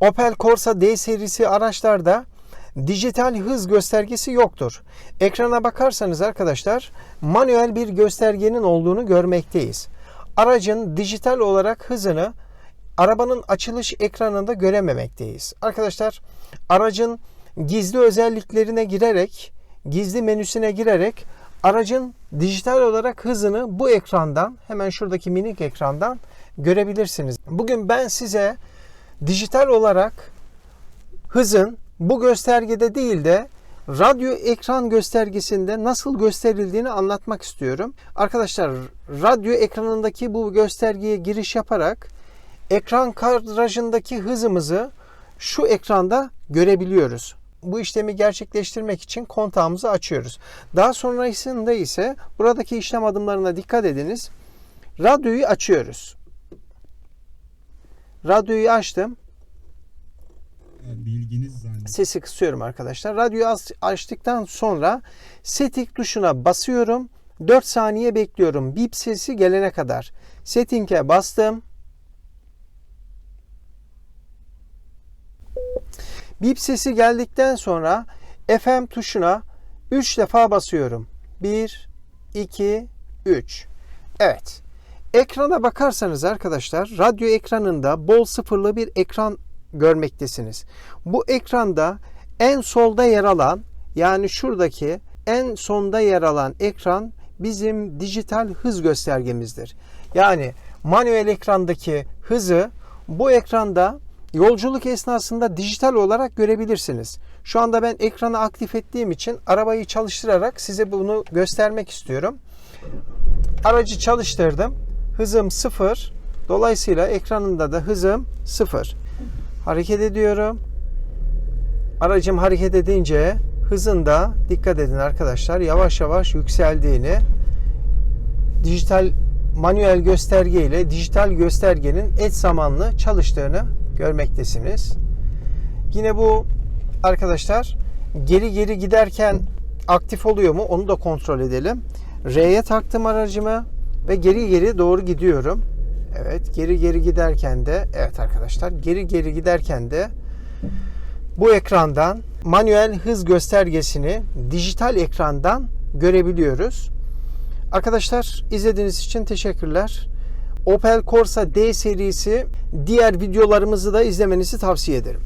Opel Corsa D serisi araçlarda dijital hız göstergesi yoktur. Ekrana bakarsanız arkadaşlar manuel bir göstergenin olduğunu görmekteyiz. Aracın dijital olarak hızını arabanın açılış ekranında görememekteyiz. Arkadaşlar aracın gizli özelliklerine girerek, gizli menüsüne girerek aracın dijital olarak hızını bu ekrandan, hemen şuradaki minik ekrandan görebilirsiniz. Bugün ben size dijital olarak hızın bu göstergede değil de radyo ekran göstergesinde nasıl gösterildiğini anlatmak istiyorum. Arkadaşlar radyo ekranındaki bu göstergeye giriş yaparak ekran kadrajındaki hızımızı şu ekranda görebiliyoruz. Bu işlemi gerçekleştirmek için kontağımızı açıyoruz. Daha sonrasında ise buradaki işlem adımlarına dikkat ediniz. Radyoyu açıyoruz. Radyoyu açtım. bilginiz zannediyorum. Sesi kısıyorum arkadaşlar. Radyoyu aç- açtıktan sonra setting tuşuna basıyorum. 4 saniye bekliyorum. Bip sesi gelene kadar. Setting'e bastım. Bip sesi geldikten sonra FM tuşuna 3 defa basıyorum. 1, 2, 3. Evet. Ekrana bakarsanız arkadaşlar radyo ekranında bol sıfırlı bir ekran görmektesiniz. Bu ekranda en solda yer alan yani şuradaki en sonda yer alan ekran bizim dijital hız göstergemizdir. Yani manuel ekrandaki hızı bu ekranda yolculuk esnasında dijital olarak görebilirsiniz. Şu anda ben ekranı aktif ettiğim için arabayı çalıştırarak size bunu göstermek istiyorum. Aracı çalıştırdım. Hızım sıfır. Dolayısıyla ekranında da hızım sıfır. Hareket ediyorum. Aracım hareket edince hızında dikkat edin arkadaşlar yavaş yavaş yükseldiğini dijital manuel gösterge ile dijital göstergenin eş zamanlı çalıştığını görmektesiniz. Yine bu arkadaşlar geri geri giderken aktif oluyor mu onu da kontrol edelim. R'ye taktım aracımı ve geri geri doğru gidiyorum. Evet geri geri giderken de evet arkadaşlar geri geri giderken de bu ekrandan manuel hız göstergesini dijital ekrandan görebiliyoruz. Arkadaşlar izlediğiniz için teşekkürler. Opel Corsa D serisi diğer videolarımızı da izlemenizi tavsiye ederim.